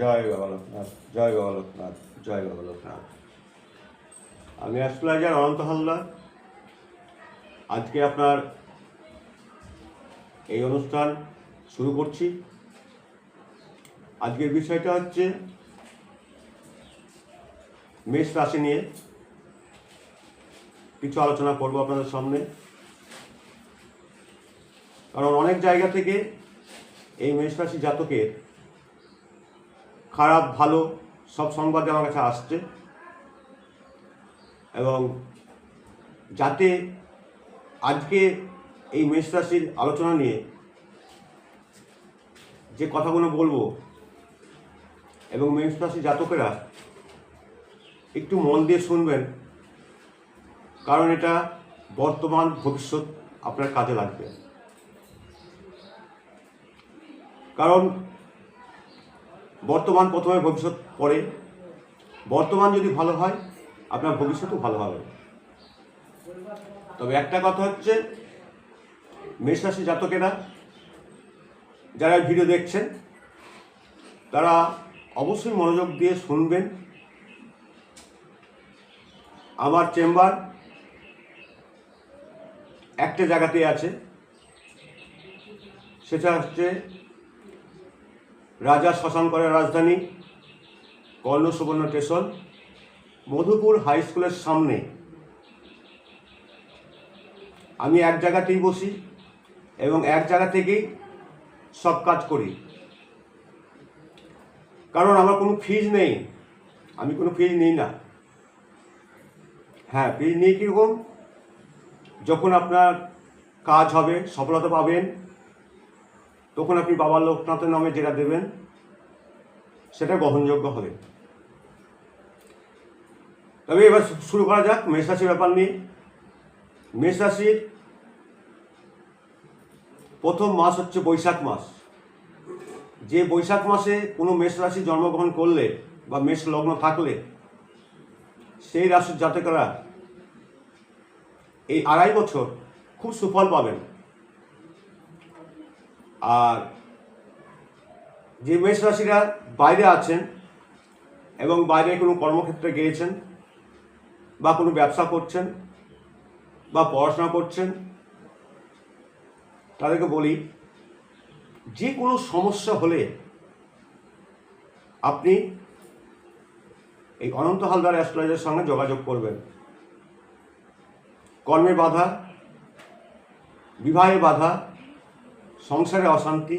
জয় বাবা লোকনাথ জয় বাবা লোকনাথ জয় বাবা লোকনাথ আমি অ্যাস্ট্রোলজার অনন্ত হালদার। আজকে আপনার এই অনুষ্ঠান শুরু করছি। আজকের বিষয়টা হচ্ছে মেষ রাশি নিয়ে কিছু আলোচনা করব আপনাদের সামনে। কারণ অনেক জায়গা থেকে এই মেষ রাশি জাতকের খারাপ, ভালো, সব সংবাদে আমার কাছে আসছে। এবং যাতে আজকে এই মেষ রাশির আলোচনা নিয়ে যে কথাগুলো বলব এবং মেষ জাতকেরা একটু মন দিয়ে শুনবেন, কারণ এটা বর্তমান ভবিষ্যৎ আপনার কাজে লাগবে। কারণ বর্তমান প্রথমে ভবিষ্যৎ পরে বর্তমান যদি ভালো হয়, আপনার ভবিষ্যৎও ভালো হবে। তবে একটা কথা হচ্ছে, মেষরাশি জাতকেরা যারা ভিডিও দেখছেন, তারা অবশ্যই মনোযোগ দিয়ে শুনবেন। আমার চেম্বার একটা জায়গাতে আছে, সেটা হচ্ছে রাজা শশাঙ্করের রাজধানী কর্ণ সুবর্ণ স্টেশন, মধুপুর হাই স্কুলের সামনে। আমি এক জায়গাতেই বসি এবং এক জায়গা থেকেই সব কাজ করি। কারণ আমার কোনো ফিজ নেই। আমি কোনো ফিজ নিই না। হ্যাঁ ফিজ নিই কীরকম? যখন আপনার কাজ হবে, সফলতা পাবেন তখন আপনি বাবা লোকনাথের নামে যেটা দেবেন, সেটা গ্রহণযোগ্য হবে। তবে এবার শুরু করা যাক মেষ রাশির ব্যাপার নিয়ে। মেষ রাশির প্রথম মাস হচ্ছে বৈশাখ মাস। যে বৈশাখ মাসে কোনো মেষ রাশি জন্মগ্রহণ করলে বা মেষ লগ্ন থাকলে, সেই রাশির জাতকেরা এই আড়াই বছর খুব সুফল পাবেন। আর যে মেষ রাশিরা বাইরে আছেন এবং বাইরে কোনো কর্মক্ষেত্রে গিয়েছেন বা কোনো ব্যবসা করছেন বা পড়াশোনা করছেন, তাদেরকে বলি, যে কোনো সমস্যা হলে আপনি এই অনন্ত হালদার অ্যাস্ট্রোলজারের সঙ্গে যোগাযোগ করবেন। কর্মে বাধা বিবাহে বাধা সংসারে অশান্তি